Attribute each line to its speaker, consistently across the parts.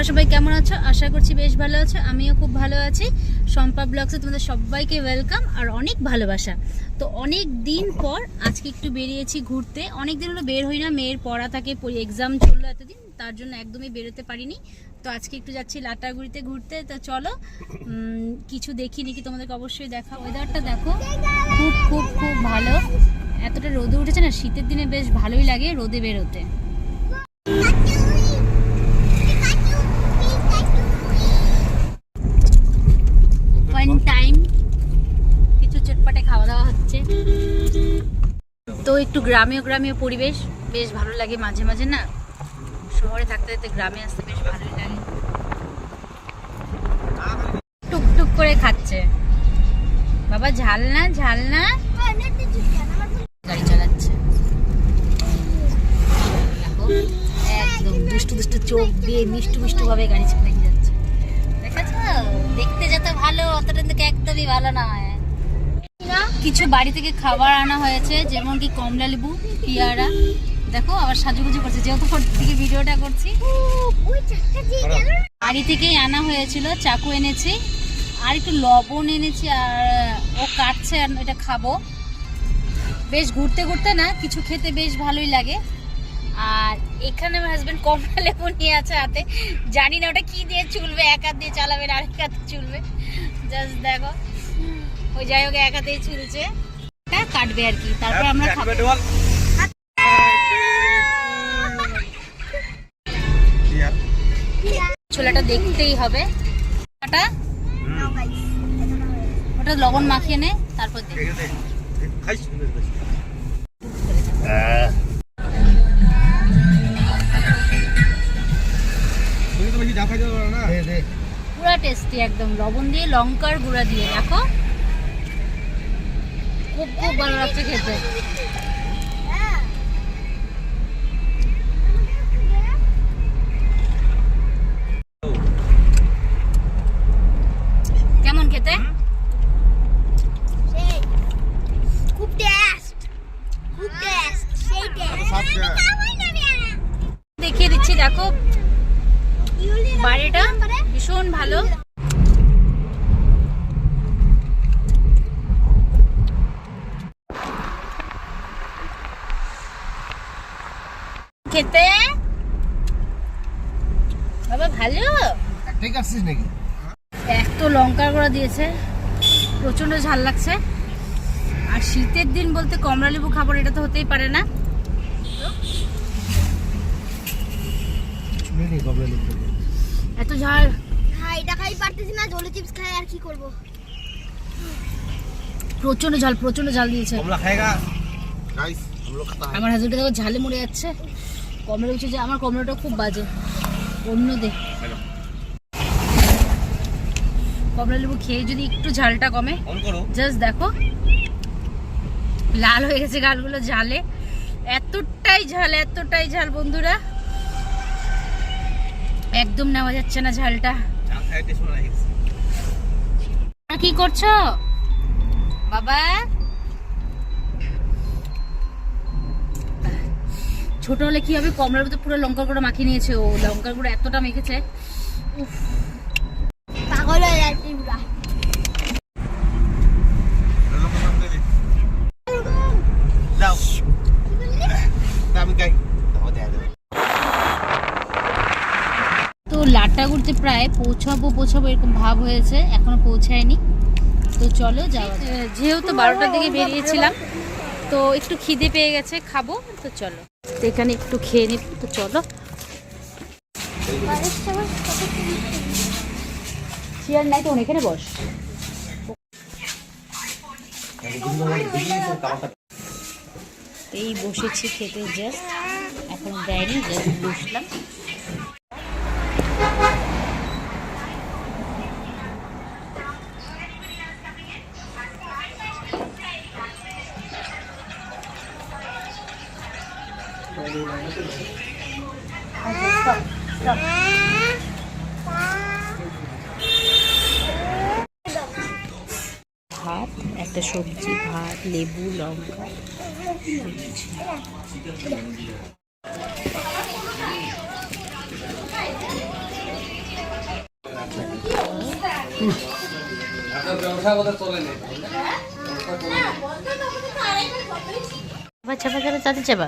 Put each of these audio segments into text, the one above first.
Speaker 1: তোমরা সবাই কেমন আছো? আশা করছি বেশ ভালো আছো। আমিও খুব ভালো আছি। শম্পা ব্লগসে তোমাদের সবাইকে ওয়েলকাম আর অনেক ভালোবাসা। তো অনেক দিন পর আজকে একটু বেরিয়েছি ঘুরতে। অনেক দিন হলো বের হই না, মেয়ের পড়া থাকে এক্সাম চলল এতদিন, তার জন্য একদমই বেরোতে পারিনি। তো আজকে একটু যাচ্ছি লাটাগুড়িতে ঘুরতে। তো চলো কিছু দেখি নাকি তোমাদেরকে অবশ্যই দেখা। ওয়েদারটা দেখো, খুব খুব খুব ভালো। এতটা রোদে উঠেছে না, শীতের দিনে বেশ ভালোই লাগে রোদে বেরোতে ওয়ান টাইম কিছু চটপটে খাওয়া দাওয়া হচ্ছে তো একটু গ্রামীয় গ্রামীয় পরিবেশ, বেশ ভালো লাগে মাঝে মাঝে না? শহরে থাকতে থাকতে গ্রামে আসতে বেশ ভালোই লাগে। টুকটুক করে খাচ্ছে। বাবা, ঝাল না ঝাল না? গাড়ি চালাচ্ছে। একদম চোখ দিয়ে মিষ্টু মিষ্টু ভাবে গাড়ি চালিয়ে যাচ্ছে। দেখতে যত ভালো, অতটা কিন্তু একদমই ভালো নয়। কিছু বাড়ি থেকে খাবার আনা হয়েছে, যেমন কি কমলা লেবু, পিয়ারা। দেখো, আবার সাজুগুজু করছে, যেহেতু থেকে ভিডিওটা করছি। বাড়ি থেকেই আনা হয়েছিল, চাকু এনেছি, আর একটু লবণ এনেছি, আর, ও কাটছে, আর এটা খাব। বেশ ঘুরতে ঘুরতে না, কিছু খেতে বেশ ভালোই লাগে। আর এখানে আমার হাজবেন্ড কমলা লেবু নিয়ে আছে হাতে। জানি না ওটা কি দিয়ে চুলবে, এক হাত দিয়ে চালাবে আর এক হাতে চুলবে। জাস্ট দেখো। ওই যাই হোক এক হাতেই চুলছে কাটবে আর কি তারপর আমরা ছোলাটা দেখতেই হবে। ওটা ওটা লবণ মাখিয়ে নে তারপর পুরা টেস্টি একদম। লবণ দিয়ে লঙ্কার গুঁড়া দিয়ে। দেখো। খুব খুব ভালো লাগছে খেতে। কেমন খেতে?
Speaker 2: খুব টেস্ট খুব টেস্ট সেই টেস্ট
Speaker 1: দেখিয়ে দিচ্ছি দেখো। বাড়িটা ভীষণ ভালো। খেতে? বাবা ভালো?
Speaker 3: একটাই কাটছিস নাকি?
Speaker 1: এত তো লঙ্কার গুঁড়া দিয়েছে। প্রচণ্ড ঝাল লাগছে। আর শীতের দিন বলতে কমলা লেবু খাবার এটা তো হতেই পারে না। এত ঝাল।
Speaker 2: হ্যাঁ এটা খাই পারতেছি না জলে চিপস খাই আর কি করব?
Speaker 1: প্রচণ্ড ঝাল প্রচণ্ড ঝাল দিয়েছে।
Speaker 3: কমলা খায়গা গাইস
Speaker 1: আমার হাজবেন্ড ঝালে মরে যাচ্ছে। কমলা যে আমার কমলাটা খুব বাজে। অন্য দে কমলা লেবু খেয়ে যদি একটু ঝালটা কমে জাস্ট দেখো লাল হয়ে গেছে গালগুলো ঝালে। এতটাই ঝাল এতটাই ঝাল বন্ধুরা। একদম নেওয়া যাচ্ছে না ঝালটা। কি করছ? বাবা। ছোট হলে কি হবে? কমলার মধ্যে পুরো লঙ্কার গুঁড়ো মাখিয়ে নিয়েছে ও। লঙ্কার গুঁড়ো এতটা মেখেছে।
Speaker 2: পাগল হয়ে যাচ্ছি
Speaker 1: তো লাটাগুড়িতে প্রায় পৌঁছাবো পৌঁছাবো এরকম ভাব হয়েছে। এখনও পৌঁছায়নি। তো চলো যাওয়া। যেহেতু বারোটার দিকে বেরিয়েছিলাম তো একটু খিদে পেয়ে গেছে খাব। তো চলো। এখানে একটু খেয়ে নিব তো চলো। চেয়ার নাই তো এখানে বস। এই বসেছি খেতে জাস্ট এখন দেয়নি জাস্ট বসলাম। লেবু লঙ্কা। হ্যাঁ? চাপা চাপা চাপা চাপা।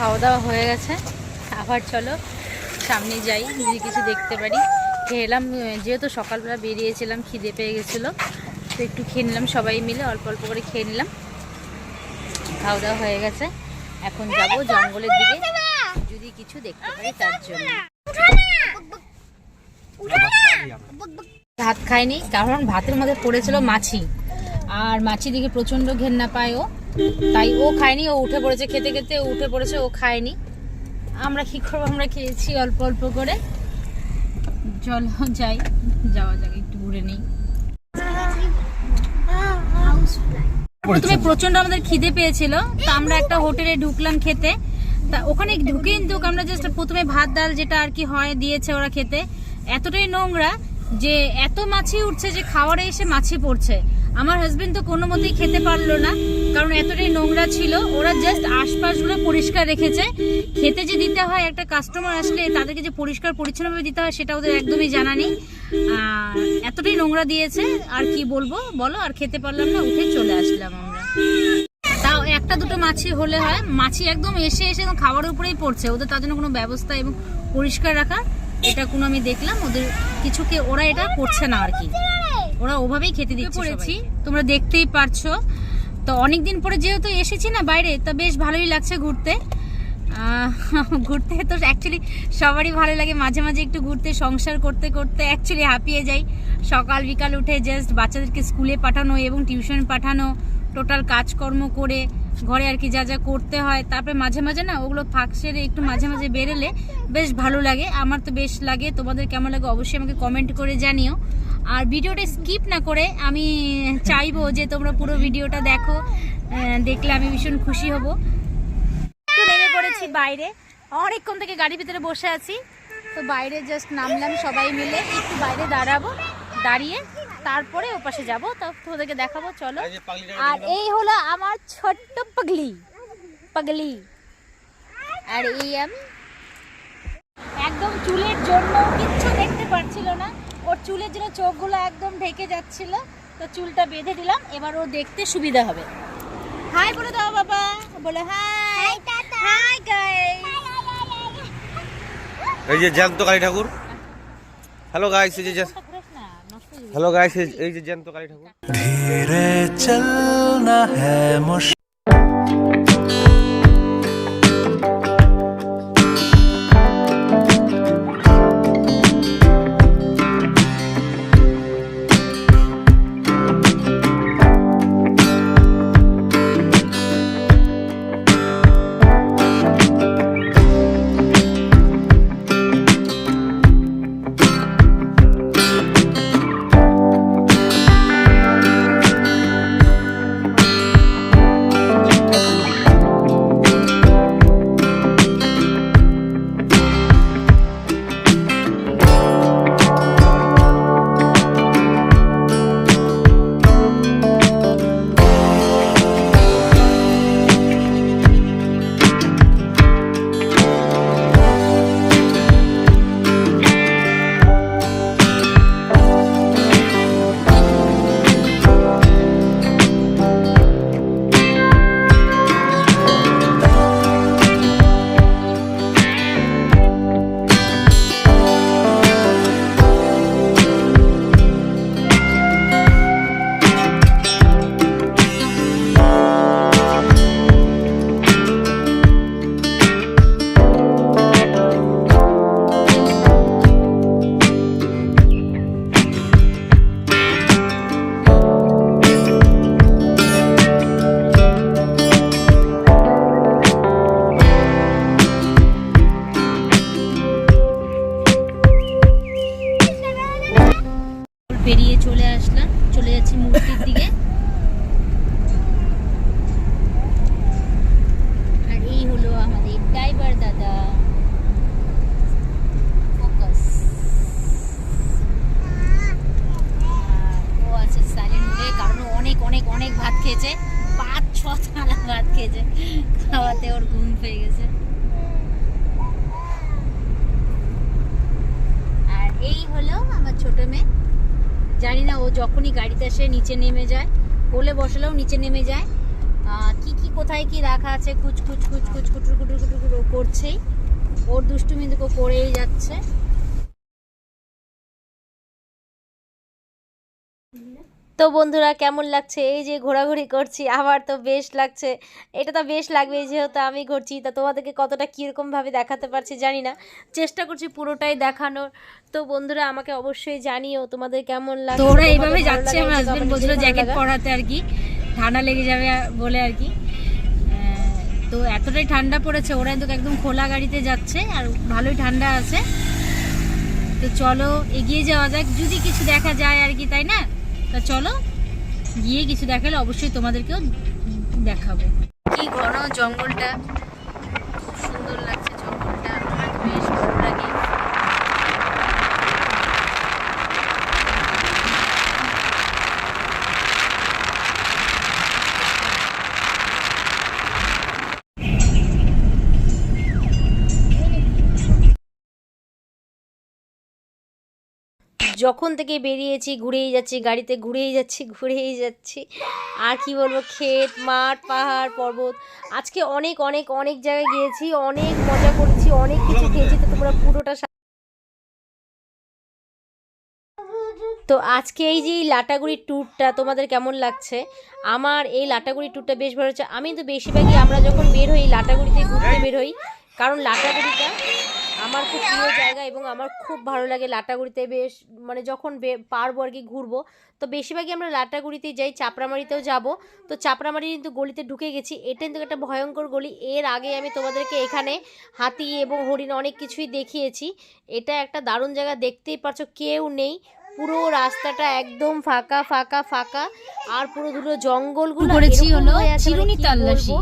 Speaker 1: খাওয়া দাওয়া হয়ে গেছে। আবার চলো সামনে যাই যদি কিছু দেখতে পারি। খেয়ে এলাম যেহেতু সকালবেলা বেরিয়েছিলাম, খিদে পেয়ে গেছিল। তো একটু খেয়ে নিলাম, সবাই মিলে অল্প অল্প করে খেয়ে নিলাম। খাওয়া দাওয়া হয়ে গেছে। এখন যাব জঙ্গলের দিকে। যদি কিছু দেখতে পারি তার জন্য। ভাত খায়নি কারণ ভাতের মধ্যে পড়েছিল মাছি। আর মাছি দিকে প্রচণ্ড ঘেন্না পায় ও। তাই ও খায়নি, ও উঠে পড়েছে খেতে খেতে উঠে পড়েছে, ও খায়নি। আমরা কি করব? আমরা খেয়েছি অল্প অল্প করে। চল যাই, যাওয়া যাক, একটু ঘুরে নেই। প্রথমে প্রচণ্ড আমাদের খিদে পেয়েছিল, তা আমরা একটা হোটেলে ঢুকলাম খেতে। তা ওখানে ঢুকে কিন্তু আমরা জাস্ট প্রথমে ভাত, ডাল যেটা আর কি হয়, দিয়েছে ওরা খেতে। এতটাই নোংরা যে এত মাছি উঠছে যে খাওয়ারে এসে মাছি পড়ছে। আমার হাজবেন্ড তো কোনো মতেই খেতে পারল না। কারণ এতটাই নোংরা ছিল ওরা জাস্ট আশপাশগুলো পরিষ্কার রেখেছে। খেতে যে দিতে হয় একটা কাস্টমার আসলে তাদেরকে যে পরিষ্কার পরিচ্ছন্নভাবে দিতে হয় সেটা ওদের একদমই জানা নেই। এতটাই নোংরা দিয়েছে আর কি বলব? বলো আর খেতে পারলাম না উঠে চলে আসলাম আমরা। তাও একটা দুটো মাছি হলে হয় মাছি একদম এসে এসে খাবারের উপরেই পড়ছে ওদের তার জন্য কোনো ব্যবস্থা এবং পরিষ্কার রাখা এটা কোনো আমি দেখলাম ওদের কিছুকে ওরা এটা করছে না আর কি। ওরা ওভাবেই খেতে দিচ্ছে পড়েছি। তোমরা দেখতেই পারছ তো অনেক দিন পরে যেহেতু এসেছি না বাইরে, তা বেশ ভালোই লাগছে ঘুরতে। ঘুরতে তো অ্যাকচুয়ালি সবারই ভালো লাগে। মাঝে মাঝে একটু ঘুরতে, সংসার করতে করতে অ্যাকচুয়ালি হাঁপিয়ে যাই। সকাল, বিকাল উঠে জাস্ট বাচ্চাদেরকে স্কুলে পাঠানো এবং টিউশন পাঠানো টোটাল কাজকর্ম করে, ঘরে আর কি যা যা করতে হয়। তারপরে মাঝে মাঝে না ওগুলো ফাঁক সেরে একটু মাঝে মাঝে বেরোলে বেশ ভালো লাগে। আমার তো বেশ লাগে। তোমাদের কেমন লাগে অবশ্যই আমাকে কমেন্ট করে জানিও। আর ভিডিওটা স্কিপ না করে আমি চাইব যে তোমরা পুরো ভিডিওটা দেখো। দেখলে আমি ভীষণ খুশি হব। একটু নেমে পড়েছি বাইরে। অনেকক্ষণ থেকে গাড়ির ভিতরে বসে আছি। তো বাইরে জাস্ট নামলাম সবাই মিলে। একটু বাইরে দাঁড়াবো দাঁড়িয়ে তারপরে ও পাশে যাব। তো তোদেরকে দেখাবো চলো। আর এই হলো আমার ছোট্ট পাগলি। পাগলি। আর এই আমি। একদম চুলের জন্য কিচ্ছু দেখতে পারছিল না। ওর চুলের জন্য চোখগুলো একদম ঢেকে যাচ্ছিল তো চুলটা বেঁধে দিলাম এবার ও দেখতে সুবিধা হবে হাই বলে দাও বাবা বলে হাই হাই গাইস
Speaker 3: এই যে জ্যান্ত কালী ঠাকুর হ্যালো গাইস এই যে জ্যান্ত- হ্যালো গাইস এই যে জ্যান্ত কালী ঠাকুর
Speaker 4: धीरे चलना है
Speaker 1: যখনই এসে নিচে নেমে যায়। কোলে বসালেও নিচে নেমে যায়। কি কি কোথায় কি রাখা আছে কুচ কুচ কুচ কুচ কুটুর কুটুর কুটুর করছেই। ওর দুষ্টুমি কিন্তু ও করেই যাচ্ছে।
Speaker 5: তো বন্ধুরা কেমন লাগছে? এই যে ঘোরাঘুরি করছি আমার তো বেশ লাগছে। এটা তো বেশ লাগবে যেহেতু আমি ঘুরছি। তা তোমাদেরকে কতটা কীরকমভাবে দেখাতে পারছি জানি না। চেষ্টা করছি পুরোটাই দেখানোর। তো বন্ধুরা আমাকে অবশ্যই জানিও তোমাদের কেমন লাগছে
Speaker 1: ওরা এইভাবে যাচ্ছে আমার হাজবেন্ড বলছিল জ্যাকেট পরাতে আর কি। ঠান্ডা লেগে যাবে বলে আর কি। তো এতটাই ঠান্ডা পড়েছে ওরা কিন্তু একদম খোলা গাড়িতে যাচ্ছে আর ভালোই ঠান্ডা আছে। তো চলো এগিয়ে যাওয়া যাক। যদি কিছু দেখা যায় আর কি তাই না? তা চলো গিয়ে কিছু দেখালে অবশ্যই তোমাদেরকেও দেখাবো। কি ঘন জঙ্গলটা?
Speaker 5: যখন থেকে বেরিয়েছি, ঘুরেই যাচ্ছি, গাড়িতে ঘুরেই যাচ্ছি ঘুরেই যাচ্ছি। আর কি বলব, ক্ষেত, মাঠ, পাহাড়, পর্বত। আজকে অনেক অনেক অনেক জায়গায় গিয়েছি, অনেক মজা করেছি, অনেক কিছু খেয়েছি, তো তোমরা পুরোটা তো আজকে এই যে এই লাটাগুড়ির ট্যুরটা, তোমাদের কেমন লাগছে? আমার এই লাটাগুড়ির ট্যুরটা বেশ ভালো হচ্ছে। আমি তো বেশিরভাগই আমরা যখন বের হই, লাটাগুড়িতে ঘুরতে বের হই, কারণ লাটাগুড়িটা আমার খুব প্রিয় জায়গা এবং আমার খুব ভালো লাগে লাটাগুড়িতে বেশ মানে যখন পারব আর কি ঘুরবো তো বেশিরভাগই আমরা লাটাগুড়িতেই যাই চাপড়ামারিতেও যাব। তো চাপড়ামারি কিন্তু গলিতে ঢুকে গেছি এটা কিন্তু একটা ভয়ঙ্কর গলি। এর আগে আমি তোমাদেরকে এখানে হাতি এবং হরিণ অনেক কিছুই দেখিয়েছি। এটা একটা দারুণ জায়গা দেখতেই পারছ কেউ নেই। পুরো রাস্তাটা একদম ফাঁকা ফাঁকা ফাঁকা। আর পুরো দুটো জঙ্গলগুলো
Speaker 1: করেছি হলো
Speaker 5: মানে
Speaker 1: চিরুনি তল্লাশি।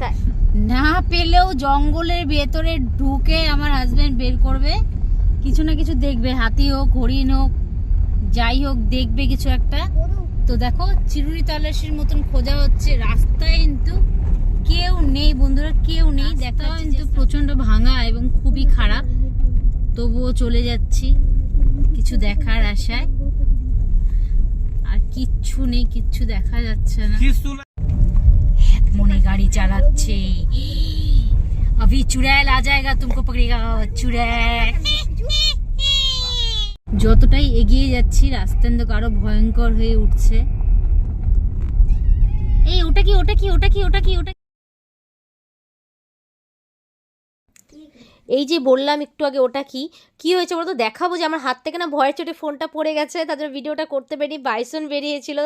Speaker 5: তা
Speaker 1: না পেলেও জঙ্গলের ভেতরে ঢুকে আমার হাজব্যান্ড বের করবে। কিছু না কিছু দেখবে হাতি হোক হরিণ হোক যাই হোক দেখবে কিছু একটা। তো দেখো চিরুনি তল্লাশির মতন খোঁজা হচ্ছে। রাস্তায় কিন্তু কেউ নেই বন্ধুরা কেউ নেই। দেখা কিন্তু প্রচণ্ড ভাঙা এবং খুবই খারাপ। তবুও চলে যাচ্ছি কিছু দেখার আশায়। আর কিচ্ছু নেই কিচ্ছু দেখা যাচ্ছে না মনে গাড়ি চালাচ্ছে अभी चुड़ैल आ जाएगा तुमको पकड़ेगा चुड़ैल যতটাই এগিয়ে যাচ্ছি রাস্তা কিন্তু আরো ভয়ঙ্কর হয়ে উঠছে এই ওটা কি ওটা কি ওটা কি ওটা কি ওটা
Speaker 5: এই যে বললাম একটু আগে ওটা কি? কি হয়েছে বলতো? দেখাবো যে আমার হাত থেকে না ভয়ের চোটে ফোনটা পড়ে গেছে তাদের ভিডিওটা করতে পারি বাইসন বেরিয়েছিল।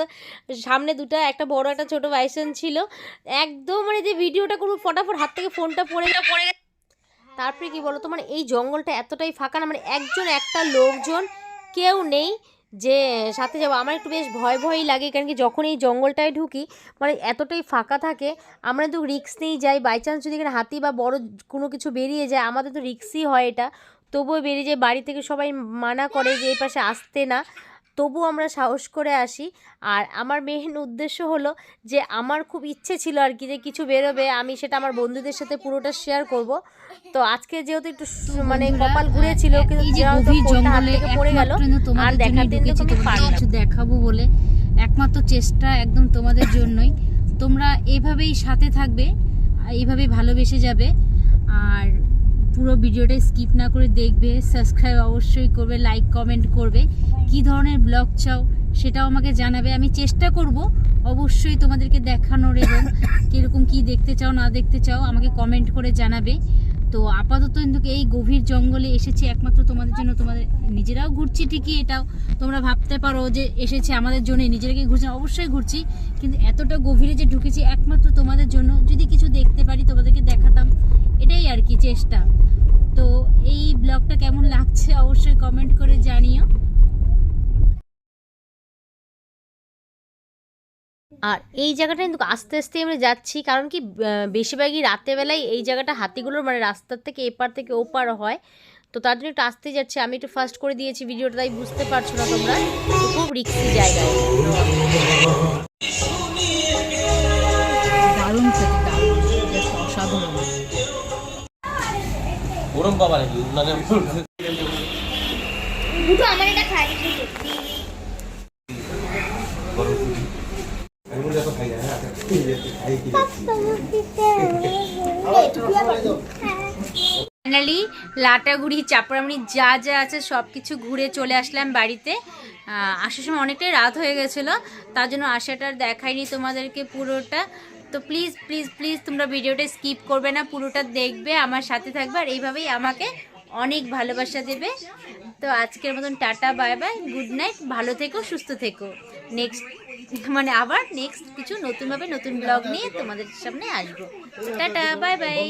Speaker 5: সামনে দুটা একটা বড় একটা ছোট বাইসন ছিল। একদম মানে যে ভিডিওটা করব ফটাফট হাত থেকে ফোনটা পড়ে পড়ে গেছে। তারপরে কি বলতো? মানে এই জঙ্গলটা এতটাই ফাঁকা না মানে একজন একটা লোকজন কেউ নেই। যে সাথে যাব, আমার একটু বেশ ভয় ভয়ই লাগে, কারণ কি যখন এই জঙ্গলটায় ঢুকি মানে এতটাই ফাঁকা থাকে, আমরা তো রিক্স নিয়েই যাই। বাই চান্স যদি এখানে হাতি বা বড় কোনো কিছু বেরিয়ে যায়, আমাদের তো রিক্সই হয় এটা। তবুও বেরিয়ে যায় বাড়ি থেকে সবাই মানা করে যে এই পাশে আসতে না। তবুও আমরা সাহস করে আসি। আর আমার মেন উদ্দেশ্য হলো যে আমার খুব ইচ্ছে ছিল আর কি যে কিছু বেরোবে আমি সেটা আমার বন্ধুদের সাথে পুরোটা শেয়ার করব। তো আজকে যেহেতু একটু মানে কপাল ঘুরেছিল কিন্তু
Speaker 1: এই
Speaker 5: যেহেতু ফোনটা হাত থেকে পড়ে গেল আর দেখাতে কিন্তু পারলাম
Speaker 1: কিছু দেখাবো বলে একমাত্র চেষ্টা একদম তোমাদের জন্যই। তোমরা এইভাবেই সাথে থাকবে এইভাবেই ভালোবেসে যাবে। আর পুরো ভিডিওটা স্কিপ না করে দেখবে সাবস্ক্রাইব অবশ্যই করবে লাইক কমেন্ট করবে। কি ধরনের ব্লগ চাও সেটাও আমাকে জানাবে। আমি চেষ্টা করব অবশ্যই তোমাদেরকে দেখানোর এবং কীরকম কি দেখতে চাও, না দেখতে চাও, আমাকে কমেন্ট করে জানাবে। তো আপাতত কিন্তু এই গভীর জঙ্গলে এসেছি, একমাত্র তোমাদের জন্য তোমাদের নিজেরাও ঘুরছি ঠিকই, এটাও তোমরা ভাবতে পারো যে এসেছে আমাদের জন্য, নিজেরাকে ঘুরছি, অবশ্যই ঘুরছি। কিন্তু এতটা গভীরে যে ঢুকেছি, একমাত্র তোমাদের জন্য যদি কিছু দেখতে পারি, তোমাদেরকে দেখাতাম। এটাই আর কি চেষ্টা। তো এই ব্লগটা কেমন লাগছে অবশ্যই কমেন্ট করে জানিও।
Speaker 5: আর এই জায়গাটা কিন্তু আস্তে আস্তে আমরা যাচ্ছি কারণ কি বেশিরভাগই রাতেবেলায় এই জায়গাটা হাতিগুলোর মানে রাস্তার থেকে এপার থেকে ওপার হয়। তো তার জন্য একটু আসতে যাচ্ছে। আমি একটু ফার্স্ট করে দিয়েছি ভিডিওটা তাই বুঝতে পারছ না তোমরা? খুব রিক্সি জায়গায়।
Speaker 1: দারুণ
Speaker 3: ওরম বাবা নাকি মানে
Speaker 2: দুটো আমার এটা খাই
Speaker 1: ফাইনালি লাটাগুড়ি চাপড়ামুড়ি যা যা আছে সব কিছু ঘুরে চলে আসলাম বাড়িতে। আসার সময় অনেকটাই রাত হয়ে গেছিল তার জন্য আসাটা আর দেখাইনি তোমাদেরকে পুরোটা। তো প্লিজ প্লিজ প্লিজ তোমরা ভিডিওটা স্কিপ করবে না, পুরোটা দেখবে, আমার সাথে থাকবে, আর এইভাবেই আমাকে অনেক ভালোবাসা দেবে। তো আজকের মতন tata bye bye good night ভালো থেকো, সুস্থ থেকো। নেক্সট মানে আবার নেক্সট কিছু নতুনভাবে নতুন ব্লগ নিয়ে তোমাদের সামনে আসব। Tata bye by